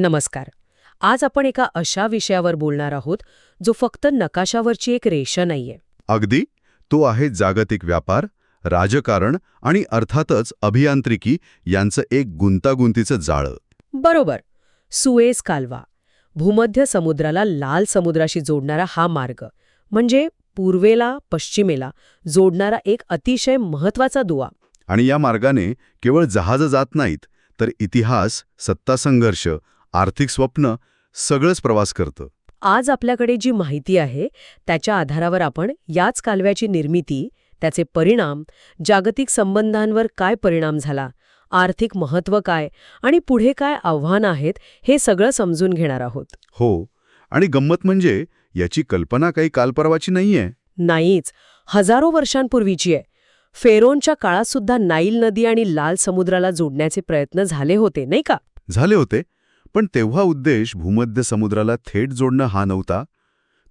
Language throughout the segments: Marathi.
नमस्कार. आज आपण एका अशा विषयावर बोलणार आहोत जो फक्त नकाशावरची एक रेषा नाहीये. अगदी तो आहे जागतिक व्यापार राजकारण आणि अर्थातच अभियांत्रिकी यांचं एक गुंतागुंतीचं जाळं. बरोबर. सुएज कालवा भूमध्य समुद्राला लाल समुद्राशी जोडणारा हा मार्ग म्हणजे पूर्वेला पश्चिमेला जोडणारा एक अतिशय महत्त्वाचा दुवा. आणि या मार्गाने केवळ जहाजं जात नाहीत तर इतिहास सत्तासंघर्ष आर्थिक स्वप्न सगळंच प्रवास करतं. आज आपल्याकडे जी माहिती आहे त्याच्या आधारावर आपण याच कालव्याची निर्मिती त्याचे परिणाम जागतिक संबंधांवर काय परिणाम झाला आर्थिक महत्त्व काय आणि पुढे काय आव्हानं आहेत हे सगळं समजून घेणार आहोत. हो आणि गंमत म्हणजे याची कल्पना काही कालपरवाची नाहीये. नाहीच हजारो वर्षांपूर्वीची आहे. फेरोनच्या काळात सुद्धा नाईल नदी आणि लाल समुद्राला जोडण्याचे प्रयत्न झाले होते नाही का? झाले होते. पण तेव्हा उद्देश भूमध्य समुद्राला थेट जोडणं हा नव्हता.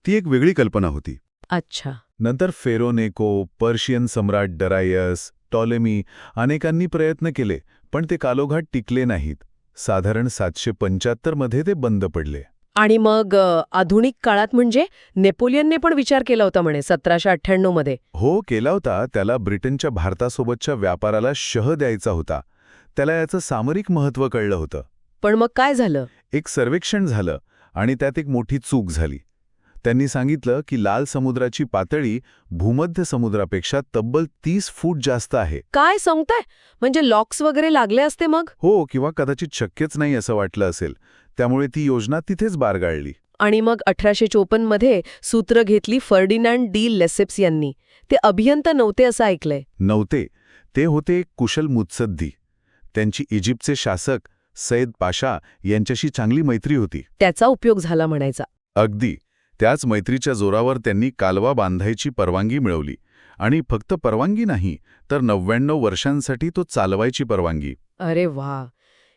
ती एक वेगळी कल्पना होती. अच्छा. नंतर फेरोनेको पर्शियन सम्राट डरायस टॉलेमी अनेकांनी प्रयत्न केले पण ते कालोघाट टिकले नाहीत. साधारण सातशे पंच्याहत्तरमध्ये ते बंद पडले. आणि मग आधुनिक काळात म्हणजे नेपोलियनने पण विचार केला होता म्हणे सतराशे अठ्ठ्याण्णवमध्ये. हो केला होता. त्याला ब्रिटनच्या भारतासोबतच्या व्यापाराला शह द्यायचा होता. त्याला याचं सामरिक महत्त्व कळलं होतं. पण मग काय झालं? एक सर्वेक्षण झालं आणि त्यात एक मोठी चूक झाली. त्यांनी सांगितलं की लाल समुद्राची पातळी भूमध्य समुद्रापेक्षा तब्बल तीस फूट जास्त आहे. काय सांगताय? म्हणजे लॉक्स वगैरे लागले असते मग? हो किंवा कदाचित शक्यच नाही असं वाटलं असेल. त्यामुळे ती योजना तिथेच बारगाळली. आणि मग अठराशे मध्ये सूत्र घेतली फर्डिनांड डी लेसेप्स यांनी. ते अभियंता नव्हते असं ऐकलंय. नव्हते. ते होते एक कुशल मुत्सद्दी. त्यांची इजिप्तचे शासक सैद पाशा यांच्याशी चांगली मैत्री होती. त्याचा उपयोग झाला म्हणायचा. अगदी. त्याच मैत्रीच्या जोरावर त्यांनी कालवा बांधायची परवानगी मिळवली. आणि फक्त परवानगी नाही तर नव्याण्णव वर्षांसाठी तो चालवायची परवानगी. अरे वा.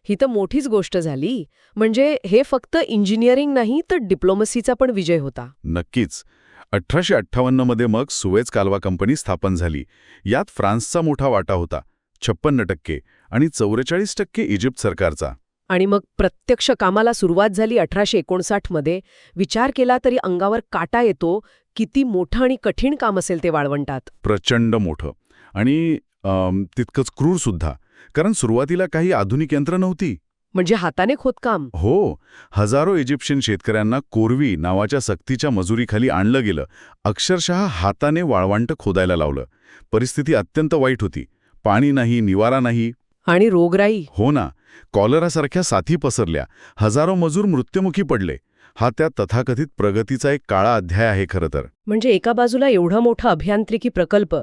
ही तर मोठीच गोष्ट झाली. म्हणजे हे फक्त इंजिनिअरिंग नाही तर डिप्लोमसीचा पण विजय होता. नक्कीच. अठराशे अठ्ठावन्नमध्ये मग सुवेज कालवा कंपनी स्थापन झाली. यात फ्रान्सचा मोठा वाटा होता. छप्पन्न टक्के. आणि चौवेचाळीस टक्के इजिप्त सरकारचा. आणि मग प्रत्यक्ष कामाला सुरुवात झाली अठराशे एकोणसाठमध्ये विचार केला तरी अंगावर काटा येतो किती मोठं आणि कठीण काम असेल ते वाळवंटात. प्रचंड मोठं. आणि तितकंच क्रूरसुद्धा कारण सुरुवातीला काही आधुनिक यंत्र नव्हती. म्हणजे हाताने खोदकाम. हो. हजारो इजिप्शियन शेतकऱ्यांना कोरवी नावाच्या सक्तीच्या मजुरीखाली आणलं गेलं. अक्षरशः हाताने वाळवांट खोदायला लावलं. परिस्थिती अत्यंत वाईट होती. पाणी नाही निवारा नाही आणि रोगराई. हो ना कॉलरासारख्या साथी पसरल्या. हजारो मजूर मृत्युमुखी पडले. हा त्या तथाकथित प्रगतीचा एक काळा अध्याय आहे खरं तर. म्हणजे एका बाजूला एवढा मोठा अभियांत्रिकी प्रकल्प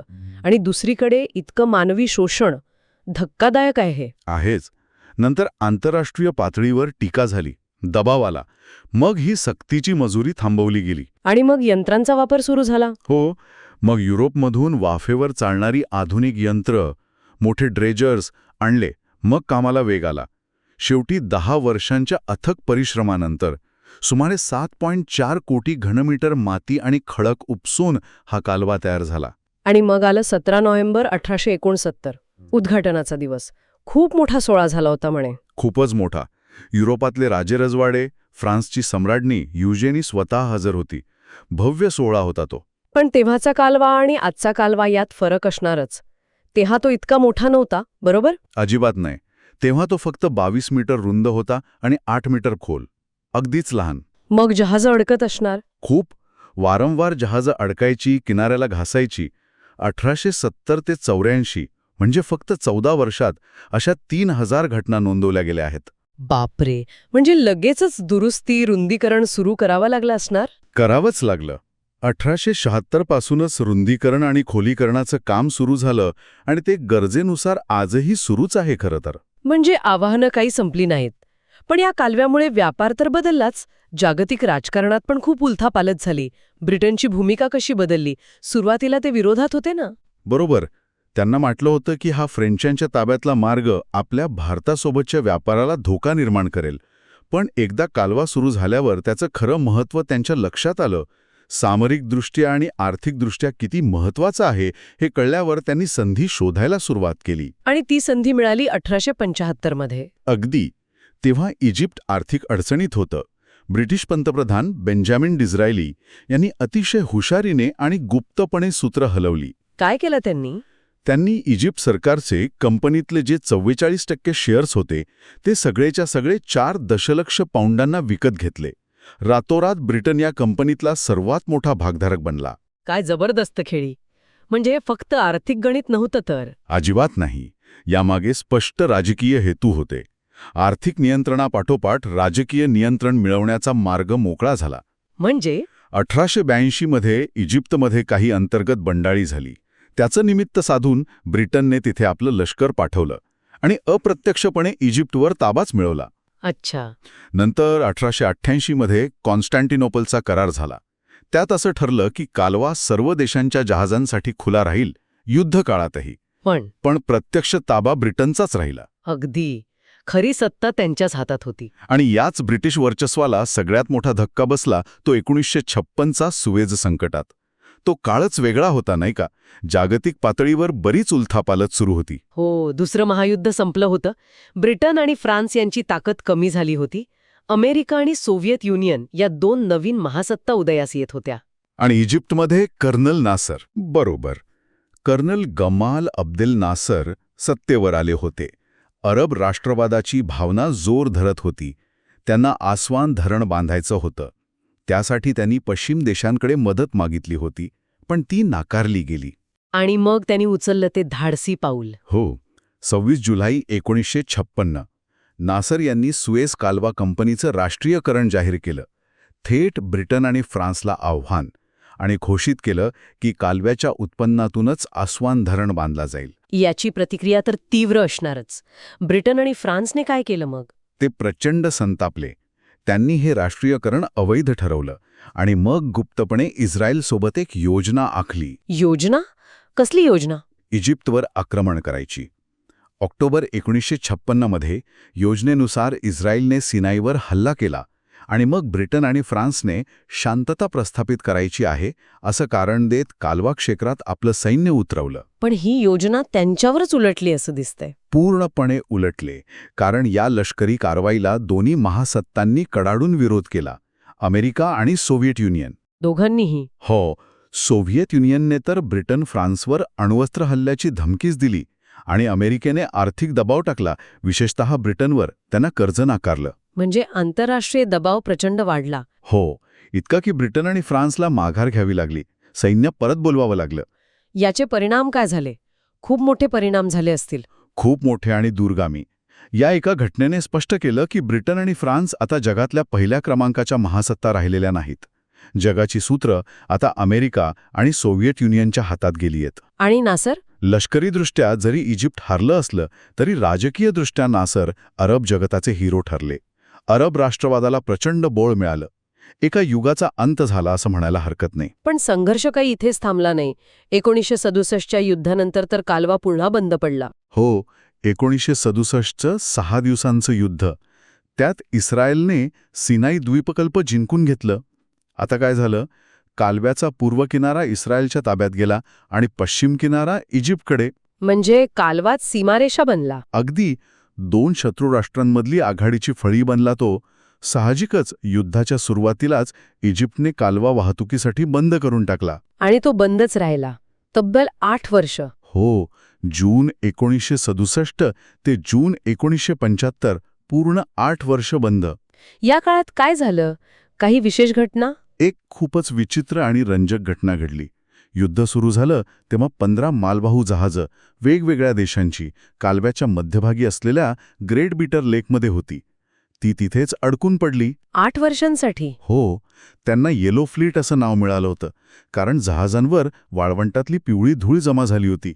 आणि दुसरीकडे इतकं मानवी शोषण धक्कादायक आहे हे. आहेच. नंतर आंतरराष्ट्रीय पातळीवर टीका झाली. दबाव आला. मग ही सक्तीची मजुरी थांबवली गेली. आणि मग यंत्रांचा वापर सुरू झाला. हो मग युरोपमधून वाफेवर चालणारी आधुनिक यंत्र मोठे ड्रेजर्स आणले मग कामाला वेग आला. शेवटी दहा वर्षांच्या अथक परिश्रमानंतर सुमारे सात पॉईंट चार कोटी घनमीटर माती आणि खडक उपसून हा कालवा तयार झाला. आणि मग आलं सतरा नोव्हेंबर अठराशे एकोणसत्तर उद्घाटनाचा दिवस. खूप मोठा सोहळा झाला होता म्हणे. खूपच मोठा. युरोपातले राजेरजवाडे फ्रान्सची सम्राज्ञी युजेनी स्वतः हजर होती. भव्य सोहळा होता तो. पण तेव्हाचा कालवा आणि आजचा कालवा यात फरक असणारच. तेव्हा तो इतका मोठा नव्हता बरोबर? अजिबात नाही. तेव्हा तो फक्त बावीस मीटर रुंद होता आणि आठ मीटर खोल. अगदीच लहान. मग जहाजं अडकत असणार? खूप. वारंवार जहाजं अडकायची किनाऱ्याला घासायची. अठराशे सत्तर ते चौऱ्याऐंशी म्हणजे फक्त चौदा वर्षात अशा तीन हजार घटना नोंदवल्या गेल्या आहेत. बापरे! म्हणजे लगेचच दुरुस्ती रुंदीकरण सुरू करावं लागलं असणार? करावंच लागलं. अठराशे शहात्तर पासूनच रुंदीकरण आणि खोलीकरणाचं काम सुरू झालं आणि ते गरजेनुसार आजही सुरूच आहे खरं तर. म्हणजे आवाहनं काही संपली नाहीत. पण या कालव्यामुळे व्यापार तर बदललाच. जागतिक राजकारणात पण खूप उलथापालत झाली. ब्रिटनची भूमिका कशी बदलली? सुरुवातीला ते विरोधात होते ना? बरोबर. त्यांना म्हटलं होतं की हा फ्रेंचांच्या ताब्यातला मार्ग आपल्या भारतासोबतच्या व्यापाराला धोका निर्माण करेल. पण एकदा कालवा सुरू झाल्यावर त्याचं खरं महत्त्व त्यांच्या लक्षात आलं. सामरिकदृष्ट्या आणि आर्थिकदृष्ट्या किती महत्त्वाचं आहे हे कळल्यावर त्यांनी संधी शोधायला सुरुवात केली. आणि ती संधी मिळाली अठराशे पंचाहत्तरमध्ये अगदी. तेव्हा इजिप्त आर्थिक अडचणीत होतं. ब्रिटिश पंतप्रधान बेंजामिन डिझरायली यांनी अतिशय हुशारीने आणि गुप्तपणे सूत्र हलवली. काय केलं त्यांनी? त्यांनी इजिप्त सरकारचे कंपनीतले जे चव्वेचाळीस टक्के शेअर्स होते ते सगळेच्या सगळे चार दशलक्ष पाऊंडांना विकत घेतले. रातोरात ब्रिटन या कंपनीतला सर्वात मोठा भागधारक बनला. काय जबरदस्त खेळी. म्हणजे हे फक्त आर्थिक गणित नव्हतं तर. अजिबात नाही. यामागे स्पष्ट राजकीय हेतू होते. आर्थिक नियंत्रणापाठोपाठ राजकीय नियंत्रण मिळवण्याचा मार्ग मोकळा झाला. म्हणजे? अठराशे ब्याऐंशीमध्ये इजिप्तमध्ये काही अंतर्गत बंडाळी झाली. त्याचं निमित्त साधून ब्रिटनने तिथे आपलं लष्कर पाठवलं आणि अप्रत्यक्षपणे इजिप्तवर ताबाच मिळवला. अच्छा. नंतर अठराशे अठ्ठ्याऐंशीमध्ये कॉन्स्टँटिनोपलचा करार झाला. त्यात असं ठरलं की कालवा सर्व देशांच्या जहाजांसाठी खुला राहील युद्धकाळातही पण? पण प्रत्यक्ष ताबा ब्रिटनचाच राहिला. अगदी. खरी सत्ता त्यांच्याच हातात होती. आणि याच ब्रिटिश वर्चस्वाला सगळ्यात मोठा धक्का बसला तो एकोणीसशे छप्पनचा सुवेज संकटात. तो काळच वेगळा होता नाही का? जागतिक पातळीवर बरीच उलथापालत सुरू होती. हो दुसरं महायुद्ध संपलं होतं. ब्रिटन आणि फ्रान्स यांची ताकद कमी झाली होती. अमेरिका आणि सोव्हिएत युनियन या दोन नवीन महासत्ता उदयास येत होत्या. आणि इजिप्तमध्ये कर्नल नासर. बरोबर. कर्नल गमाल अब्देल नासर सत्तेवर आले होते. अरब राष्ट्रवादाची भावना जोर धरत होती. त्यांना आसवान धरण बांधायचं होतं. त्यासाठी त्यांनी पश्चिम देशांकडे मदत मागितली होती पण ती नाकारली गेली. आणि मग त्यांनी उचललं ते धाडसी पाऊल. हो सव्वीस जुलै एकोणीसशे छप्पन्न. नासर यांनी सुएस कालवा कंपनीचं राष्ट्रीयकरण जाहीर केलं. थेट ब्रिटन आणि फ्रान्सला आव्हान आणि घोषित केलं की कालव्याच्या उत्पन्नातूनच आस्वान धरण बांधला जाईल. याची प्रतिक्रिया तर तीव्र असणारच. ब्रिटन आणि फ्रान्सने काय केलं मग? ते प्रचंड संतापले. त्यांनी हे राष्ट्रीयकरण अवैध ठरवलं आणि मग गुप्तपणे इस्रायलसोबत एक योजना आखली. योजना? कसली योजना? इजिप्तवर आक्रमण करायची. ऑक्टोबर एकोणीसशे छप्पन्नमध्ये योजनेनुसार इस्रायलने सिनाईवर हल्ला केला आणि मग ब्रिटन आणि फ्रान्सने शांतता प्रस्थापित करायची आहे असं कारण देत कालवा क्षेत्रात आपलं सैन्य उतरवलं. पण ही योजना त्यांच्यावरच उलटली असं दिसतंय. पूर्णपणे उलटले कारण या लष्करी कारवाईला दोन्ही महासत्तांनी कडाडून विरोध केला अमेरिका आणि सोव्हिएट युनियन. दोघांनीही. हो सोव्हिएत युनियनने तर ब्रिटन फ्रान्सवर अण्वस्त्र हल्ल्याची धमकीच दिली आणि अमेरिकेने आर्थिक दबाव टाकला विशेषतः ब्रिटनवर त्यांना कर्ज नाकारलं म्हणजे आंतरराष्ट्रीय दबाव प्रचंड वाढला. हो इतका की ब्रिटन आणि फ्रान्सला माघार घ्यावी लागली. सैन्य परत बोलवावं लागलं. याचे परिणाम काय झाले? खूप मोठे परिणाम झाले असतील. खूप मोठे आणि दूरगामी. या एका घटनेने स्पष्ट केलं की ब्रिटन आणि फ्रान्स आता जगातल्या पहिल्या क्रमांकाच्या महासत्ता राहिलेल्या नाहीत. जगाची सूत्र आता अमेरिका आणि सोव्हिएट युनियनच्या हातात गेली आहेत. आणि नासर? लष्करीदृष्ट्या जरी इजिप्त हारलं असलं तरी राजकीयदृष्ट्या नासर अरब जगताचे हिरो ठरले. अरब राष्ट्रवादाला प्रचंड बोळ मिळालं. एका युगाचा अंत झाला असं म्हणायला हरकत नाही. पण संघर्ष काही इथेच थांबला नाही. एकोणीसशे सदुसष्टच्या युद्धानंतर तर कालवा पुन्हा बंद पडला. हो एकोणीसशे सदुसष्टचं सहा दिवसांचं युद्ध. त्यात इस्रायलने सिनाई द्वीपकल्प जिंकून घेतलं. आता काय झालं? कालव्याचा पूर्व किनारा इस्रायलच्या ताब्यात गेला आणि पश्चिम किनारा इजिप्तकडे. म्हणजे कालवात सीमारेषा बनला. अगदी दोन शत्रू राष्ट्रांमधली आघाडीची फळी बनला तो साहजिकच युद्धाच्या सुरुवातीलाच इजिप्तने कालवा वाहतुकीसाठी बंद करून टाकला. आणि तो बंदच राहिला. तब्बल आठ वर्ष. हो जून एकोणीसशे सदुसष्ट ते जून एकोणीसशे पंच्याहत्तर पूर्ण आठ वर्ष बंद. या काळात काय झालं? काही विशेष घटना? एक खूपच विचित्र आणि रंजक घटना घडली. युद्ध सुरू झालं तेव्हा पंधरा मालवाहू जहाजं वेगवेगळ्या देशांची कालव्याच्या मध्यभागी असलेल्या ग्रेट बीटर लेकमध्ये होती. ती तिथेच अडकून पडली. आठ वर्षांसाठी. हो त्यांना येलो फ्लीट असं नाव मिळालं होतं कारण जहाजांवर वाळवंटातली पिवळी धूळ जमा झाली होती.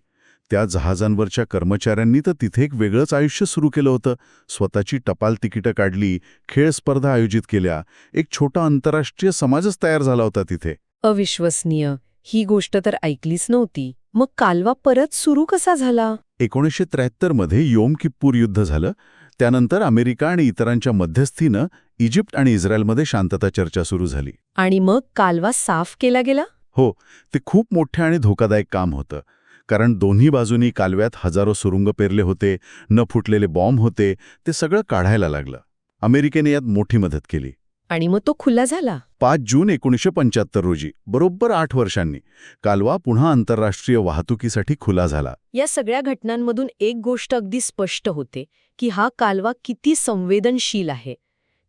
त्या जहाजांवरच्या कर्मचाऱ्यांनी तर तिथे एक वेगळंच आयुष्य सुरू केलं होतं. स्वतःची टपाल तिकीटं काढली खेळ स्पर्धा आयोजित केल्या एक छोटा आंतरराष्ट्रीय समाजच तयार झाला होता तिथे. अविश्वसनीय. ही गोष्ट तर ऐकलीच नव्हती. मग कालवा परत सुरू कसा झाला? एकोणीसशे त्र्याहत्तरमध्ये योम किप्पूर युद्ध झालं. त्यानंतर अमेरिका आणि इतरांच्या मध्यस्थीनं इजिप्त आणि इस्रायलमध्ये शांतता चर्चा सुरू झाली. आणि मग कालवा साफ केला गेला? हो ते खूप मोठे आणि धोकादायक काम होतं. कारण दोन्ही बाजूनी कालव्यात हजारो सुरुंग पेरले होते न फुटलेले बॉम्ब होते ते सगळं काढायला लागलं. अमेरिकेने यात मोठी मदत केली. आणि मग तो खुला झाला. पाच जून एकोणीसशे पंच्याहत्तर रोजी बरोबर आठ वर्षांनी कालवा पुन्हा आंतरराष्ट्रीय वाहतुकीसाठी खुला झाला. या सगळ्या घटनांमधून एक गोष्ट अगदी स्पष्ट होते की हा कालवा किती संवेदनशील आहे.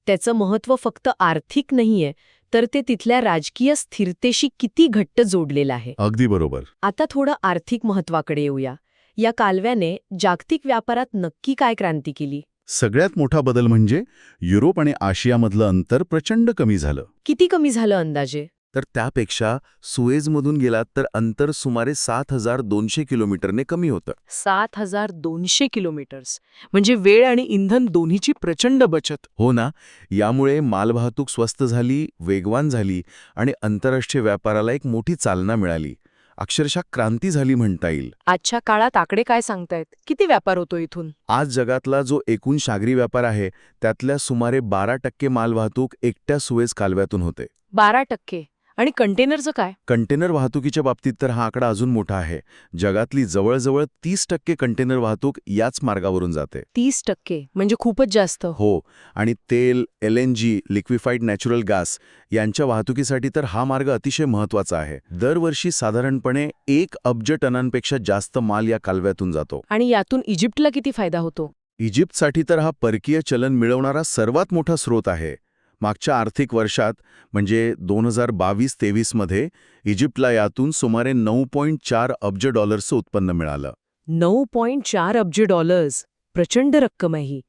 त्याचं महत्त्व फक्त आर्थिक नाहीये तर ते तिथल्या राजकीय स्थिरतेशी किती घट्ट जोडलेलं आहे. अगदी बरोबर. आता थोडं आर्थिक महत्वाकडे येऊया. या कालव्याने जागतिक व्यापारात नक्की काय क्रांती केली? सगळ्यात मोठा बदल म्हणजे युरोप आणि आशियामधलं अंतर प्रचंड कमी झालं. किती कमी झालं अंदाजे? तर त्यापेक्षा सुएझमधून गेलात तर अंतर सुमारे सात हजार दोनशे किलोमीटरने कमी होतं. सात हजार दोनशे किलोमीटर्स. म्हणजे वेळ आणि इंधन दोन्हीची प्रचंड बचत. हो ना यामुळे मालवाहतूक स्वस्त झाली वेगवान झाली आणि आंतरराष्ट्रीय व्यापाराला एक मोठी चालना मिळाली. अक्षरशः क्रांती झाली म्हणता येईल. आजच्या काळात आकडे काय सांगतायत? किती व्यापार होतो इथून? आज जगातला जो एकूण सागरी व्यापार आहे त्यातल्या सुमारे बारा टक्के मालवाहतूक एकट्या सुएझ कालव्यातून होते. बारा टक्के. आणि कंटेनरचं काय? कंटेनर वाहतुकीच्या बाबतीत तर हा आकडा अजून मोठा आहे. जगातली जवळजवळ तीस टक्के कंटेनर वाहतूक याच मार्गावरून जाते. तीस टक्के म्हणजे खूपच जास्त. हो आणि तेल L N G liquefied natural gas यांच्या वाहतुकीसाठी तर हा मार्ग अतिशय महत्त्वाचा आहे. दरवर्षी साधारणपणे एक अब्ज टनांपेक्षा जास्त माल या कालव्यातून जातो. आणि यातून इजिप्तला किती फायदा होतो? इजिप्तसाठी तर हा परकीय चलन मिळवणारा सर्वात मोठा स्रोत आहे. मागच्या आर्थिक वर्षात म्हणजे दोन हजार बावीस तेवीसमध्ये इजिप्तला यातून सुमारे नऊ पॉईंट चार अब्ज डॉलर्सचं उत्पन्न मिळालं. नऊ पॉइंट चार अब्ज डॉलर्स. प्रचंड रक्कम आहे.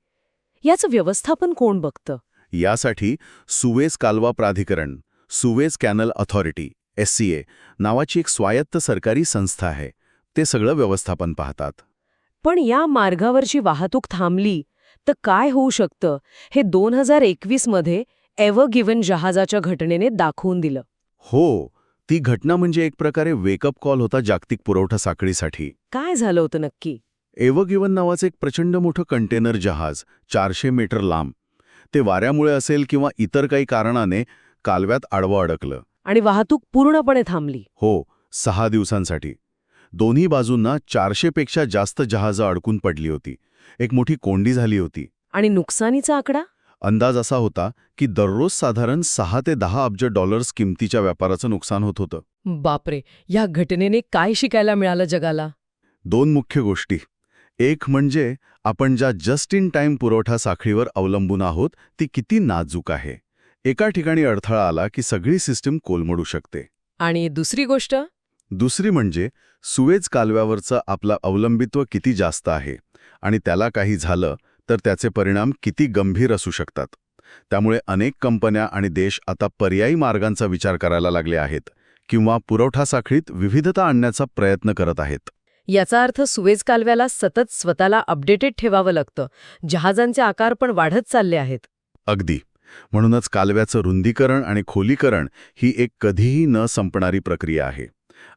याचं व्यवस्थापन कोण बघतं? यासाठी सुवेज कालवा प्राधिकरण सुवेज कॅनल अथॉरिटी एस नावाची एक स्वायत्त सरकारी संस्था आहे. ते सगळं व्यवस्थापन पाहतात. पण या मार्गावरची वाहतूक थांबली तर काय होऊ शकतं? हे दोन हजार एकवीसमध्ये एव्हर गिव्हन जहाजाच्या घटनेने दाखवून दिलं. हो ती घटना म्हणजे एक प्रकारे वेकअप कॉल होता जागतिक पुरवठा साखळीसाठी. काय झालं होतं नक्की? एव्हगिवन नावाचं एक प्रचंड मोठं कंटेनर जहाज चारशे मीटर लांब. ते वाऱ्यामुळे असेल किंवा इतर काही कारणाने कालव्यात आडवं अडकलं. आणि वाहतूक पूर्णपणे थांबली. हो सहा दिवसांसाठी. दोन्ही बाजूंना चारशेपेक्षा जास्त जहाजं अडकून पडली होती. एक मोठी कोंडी झाली होती. आणि नुकसानीचा आकडा? अंदाज असा होता की दररोज साधारण सहा ते दहा अब्ज डॉलर्स किमतीच्या व्यापाराचं नुकसान होत होतं. बापरे या घटनेने काय शिकायला मिळालं जगाला? दोन मुख्य गोष्टी. एक म्हणजे आपण ज्या जस्ट इन टाइम पुरवठा साखळीवर अवलंबून आहोत ती किती नाजूक आहे. एका ठिकाणी अडथळा आला की सगळी सिस्टीम कोलमडू शकते. आणि दुसरी गोष्ट? दुसरी म्हणजे सुवेज कालव्यावरचं आपलं अवलंबित्व किती जास्त आहे आणि त्याला काही झालं तर त्याचे परिणाम किती गंभीर असू शकतात? त्यामुळे अनेक कंपन्या आणि देश आता पर्यायी मार्गांचा विचार करायला लागले आहेत किंवा पुरवठा साखळीत विविधता आणण्याचा प्रयत्न करत आहेत. याचा अर्थ सुवेज कालव्याला सतत स्वतःला अपडेटेड ठेवावं लागतं. जहाजांचे आकार पण वाढत चालले आहेत. अगदी. म्हणूनच कालव्याचं रुंदीकरण आणि खोलीकरण ही एक कधीही न संपणारी प्रक्रिया आहे.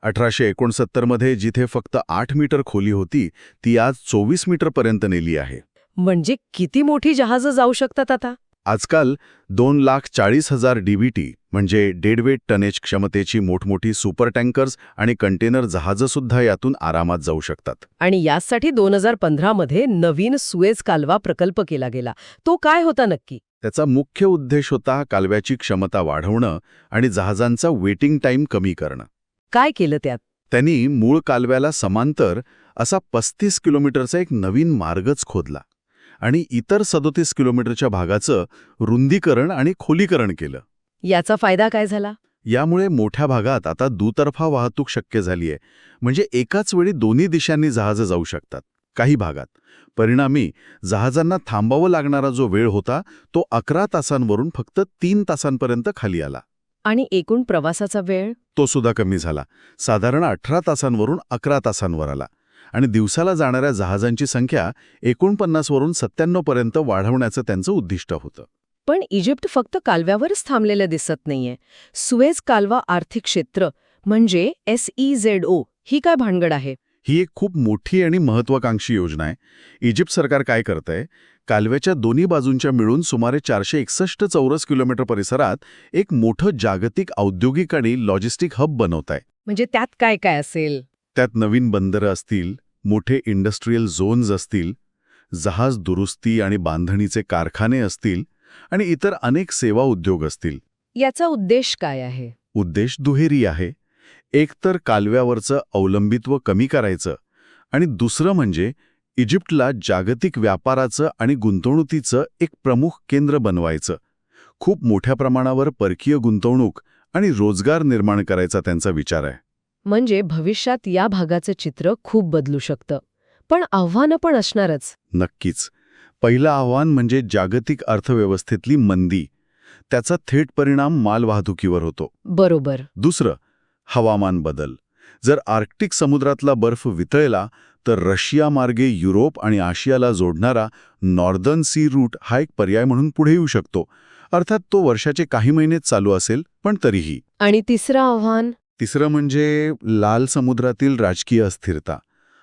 अठराशे एकोणसत्तरमध्ये जिथे फक्त आठ मीटर खोली होती ती आज चोवीस मीटरपर्यंत नेली आहे. म्हणजे किती मोठी जहाजं जाऊ शकतात आता? आजकाल दोन लाख चाळीस हजार डीबीटी म्हणजे डेडवेट टनेज क्षमतेची मोठमोठी सुपर टँकर्स आणि कंटेनर जहाजंसुद्धा यातून आरामात जाऊ शकतात. आणि यासाठी दोन हजार पंधरामध्ये नवीन सुएज कालवा प्रकल्प केला गेला. तो काय होता नक्की? त्याचा मुख्य उद्देश होता कालव्याची क्षमता वाढवणं आणि जहाजांचा वेटिंग टाईम कमी करणं. काय केलं त्यात? त्यांनी मूळ कालव्याला समांतर असा पस्तीस किलोमीटरचा एक नवीन मार्गच खोदला. आणि इतर सदोतीस किलोमीटरच्या भागाचं रुंदीकरण आणि खोलीकरण केलं. याचा फायदा काय झाला? यामुळे मोठ्या भागात आता दुतर्फा वाहतूक शक्य झाली आहे म्हणजे एकाच वेळी दोन्ही दिशांनी जहाजं जाऊ शकतात काही भागात. परिणामी जहाजांना थांबावं लागणारा जो वेळ होता तो अकरा तासांवरून फक्त तीन तासांपर्यंत खाली आला. आणि एकूण प्रवासाचा वेळ? तो सुद्धा कमी झाला. साधारण अठरा तासांवरून अकरा तासांवर आला. आणि दिवसाला जाणाऱ्या जहाजांची संख्या एकोणपन्नासवरून सत्त्याण्णवपर्यंत वाढवण्याचं त्यांचं उद्दिष्ट होतं. पण इजिप्त फक्त कालव्यावरच थांबलेलं दिसत नाहीये. सुएज कालवा आर्थिक क्षेत्र म्हणजे एस ई झेड ओ ही काय भानगड आहे? ही एक खूप मोठी आणि महत्वाकांक्षी योजना आहे. इजिप्त सरकार काय करतंय? कालव्याच्या दोन्ही बाजूंच्या मिळून सुमारे चारशे एकसष्ट चौरस किलोमीटर परिसरात एक मोठं जागतिक औद्योगिक आणि लॉजिस्टिक हब बनवत आहे म्हणजे त्यात काय काय असेल? त्यात नवीन बंदरं असतील मोठे इंडस्ट्रीयल झोन्स असतील जहाज दुरुस्ती आणि बांधणीचे कारखाने असतील आणि इतर अनेक सेवा उद्योग असतील. याचा उद्देश काय आहे? उद्देश दुहेरी आहे. एक तर कालव्यावरचं अवलंबित्व कमी करायचं आणि दुसरं म्हणजे इजिप्तला जागतिक व्यापाराचं आणि गुंतवणुकीचं एक प्रमुख केंद्र बनवायचं. खूप मोठ्या प्रमाणावर परकीय गुंतवणूक आणि रोजगार निर्माण करायचा त्यांचा विचार आहे. म्हणजे भविष्यात या भागाचं चित्र खूप बदलू शकतं. पण आव्हानं पण असणारच. नक्कीच. पहिलं आव्हान म्हणजे जागतिक अर्थव्यवस्थेतली मंदी. त्याचा थेट परिणाम मालवाहतुकीवर होतो. बरोबर. दुसरं हवामान बदल. जर आर्क्टिक समुद्रातला बर्फ वितळला तर रशिया मार्गे युरोप आणि आशियाला जोडणारा नॉर्दर्न सी रूट हा एक पर्याय म्हणून पुढे येऊ शकतो. अर्थात तो वर्षाचे काही महिनेच चालू असेल पण तरीही. आणि तिसरं आव्हान? तिसरं म्हणजे लाल समुद्रातील राजकीय अस्थिरता.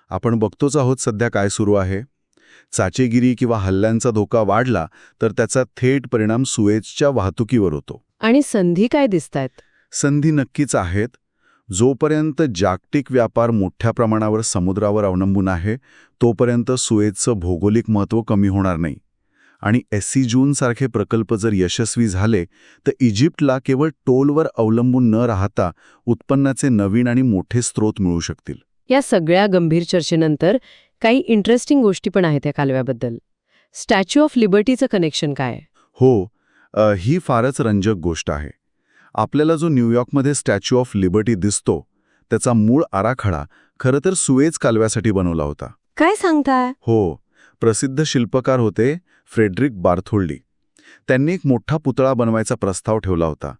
आपण बघतोच आहोत सध्या काय सुरू आहे. चाचेगिरी किंवा हल्ल्यांचा धोका वाढला तर त्याचा थेट परिणाम सुएजच्या वाहतुकीवर होतो. आणि संधी काय दिसतायत? संधी नक्कीच आहेत. जोपर्यंत जागतिक व्यापार मोठ्या प्रमाणावर समुद्रावर अवलंबून आहे तोपर्यंत सुएजचं भौगोलिक महत्त्व कमी होणार नाही. आणि एससी जूनसारखे प्रकल्प जर यशस्वी झाले तर इजिप्तला केवळ टोलवर अवलंबून न राहता उत्पन्नाचे नवीन आणि मोठे स्रोत मिळू शकतील. या सगळ्या गंभीर चर्चेनंतर काही इंटरेस्टिंग गोष्टी पण आहेत या कालव्याबद्दल. स्टॅच्यू ऑफ लिबर्टीचं कनेक्शन काय? हो अ, ही फारच रंजक गोष्ट आहे. आपल्याला जो न्यूयॉर्कमध्ये स्टॅच्यू ऑफ लिबर्टी दिसतो त्याचा मूळ आराखडा खरं तर सुएज कालव्यासाठी बनवला होता. काय सांगताय? हो प्रसिद्ध शिल्पकार होते फ्रेडरिक बार्थोल्डी. त्यांनी एक मोठा पुतळा बनवायचा प्रस्ताव ठेवला होता.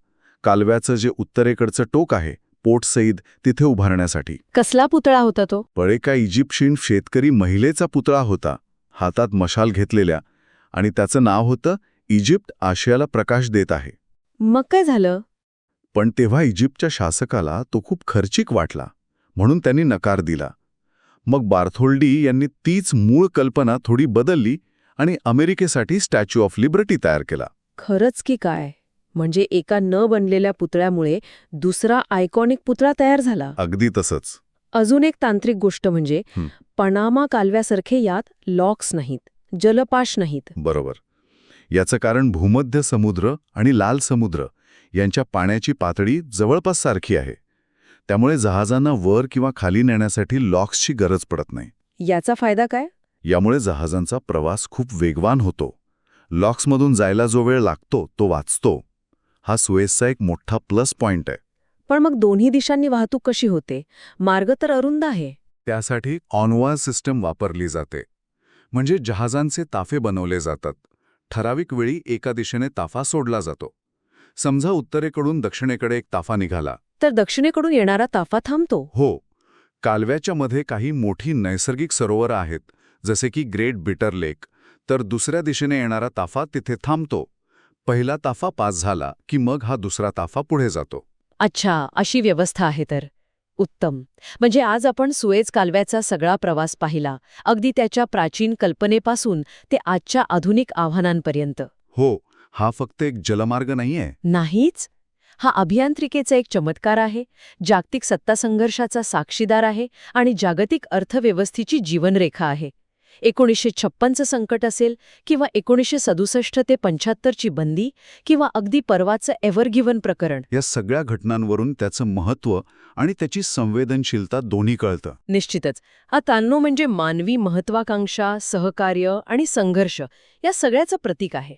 कालव्याचं जे उत्तरेकडचं टोक आहे पोर्ट सईद तिथे उभारण्यासाठी. कसला पुतळा होता तो? पण एका इजिप्शियन शेतकरी महिलेचा पुतळा होता. हातात मशाल घेतलेल्या आणि त्याचं नाव होतं इजिप्त आशियाला प्रकाश देत आहे. मग काय झालं? पण तेव्हा इजिप्तच्या शासकाला तो खूप खर्चिक वाटला म्हणून त्यांनी नकार दिला. मग बार्थोल्डी यांनी तीच मूळ कल्पना थोडी बदलली आणि अमेरिकेसाठी स्टॅच्यू ऑफ लिबर्टी तयार केला. खरंच की काय? म्हणजे एका न बनलेल्या पुतळ्यामुळे दुसरा आयकॉनिक पुतळा तयार झाला. अगदी तसंच. अजून एक तांत्रिक गोष्ट म्हणजे. पनामा कालव्यासारखे यात लॉक्स नाहीत जलपाश नाहीत. बरोबर. याचं कारण भूमध्य समुद्र आणि लाल समुद्र यांच्या पाण्याची पातळी जवळपास सारखी आहे. त्यामुळे जहाजांना वर किंवा खाली नेण्यासाठी लॉक्सची गरज पडत नाही. याचा फायदा काय? यामुळे जहाजांचा प्रवास खूप वेगवान होतो. लॉक्समधून जायला जो वेळ लागतो तो वाचतो. हा सुएसचा एक मोठा प्लस पॉइंट आहे. पण मग दोन्ही दिशांनी वाहतूक कशी होते? मार्ग तर अरुंद आहे. त्यासाठी ऑनवा सिस्टम वापरली जाते. म्हणजे जहाजांचे ताफे बनवले जातात. ठराविक वेळी एका दिशेने ताफा सोडला जातो. समजा उत्तरेकडून दक्षिणेकडे एक ताफा निघाला. तर दक्षिणेकडून येणारा ताफा थांबतो. हो. कालव्याच्या मध्ये काही मोठी नैसर्गिक सरोवरं आहेत. जसे की ग्रेट बिटर लेक तर दुसऱ्या दिशेने येणारा ताफा तिथे थांबतो. पहिला ताफा पास झाला की मग हा दुसरा ताफा पुढे जातो. अच्छा अशी व्यवस्था आहे तर. उत्तम. म्हणजे आज आपण सुएज कालव्याचा सगळा प्रवास पाहिला अगदी त्याच्या प्राचीन कल्पनेपासून ते आजच्या आधुनिक आव्हानांपर्यंत. हो हा फक्त एक जलमार्ग नाहीये. नाहीच? हा अभियांत्रिकेचा एक चमत्कार आहे जागतिक सत्ता संघर्षाचा साक्षीदार आहे आणि जागतिक अर्थव्यवस्थेची जीवनरेखा आहे. एकोणीसशे छप्पनचं संकट असेल किंवा एकोणीसशे सदुसष्ट ते पंच्याहत्तरची बंदी किंवा अगदी परवाचं एव्हर गिव्हन प्रकरण. या सगळ्या घटनांवरून त्याचं महत्त्व आणि त्याची संवेदनशीलता दोन्ही कळतं. निश्चितच. हा तान्नो म्हणजे मानवी महत्वाकांक्षा सहकार्य आणि संघर्ष या सगळ्याचं प्रतीक आहे.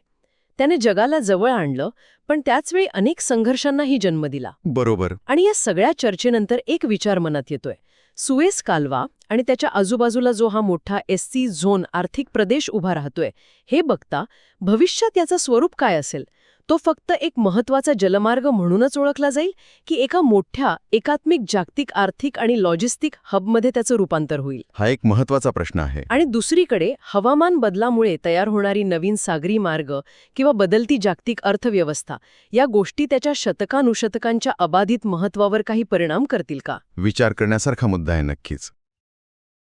त्याने जगाला जवळ आणलं पण त्याचवेळी अनेक संघर्षांनाही जन्म दिला. बरोबर. आणि या सगळ्या चर्चेनंतर एक विचार मनात येतोय. सुएस कालवा आणि त्याच्या आजूबाजूला जो हा मोठा एससी झोन आर्थिक प्रदेश उभा राहतोय हे बघता भविष्यात याचं स्वरूप काय असेल? तो फक्त एक महत्त्वाचा जलमार्ग म्हणूनच ओळखला जाईल की एका मोठ्या एकात्मिक जागतिक आर्थिक आणि लॉजिस्टिक हबमध्ये त्याचं रूपांतर होईल. हा एक महत्त्वाचा प्रश्न आहे. आणि दुसरीकडे हवामान बदलामुळे तयार होणारी नवीन सागरी मार्ग किंवा बदलती जागतिक अर्थव्यवस्था या गोष्टी त्याच्या शतकानुशतकांच्या अबाधित महत्वावर काही परिणाम करतील का? विचार करण्यासारखा मुद्दा आहे नक्कीच.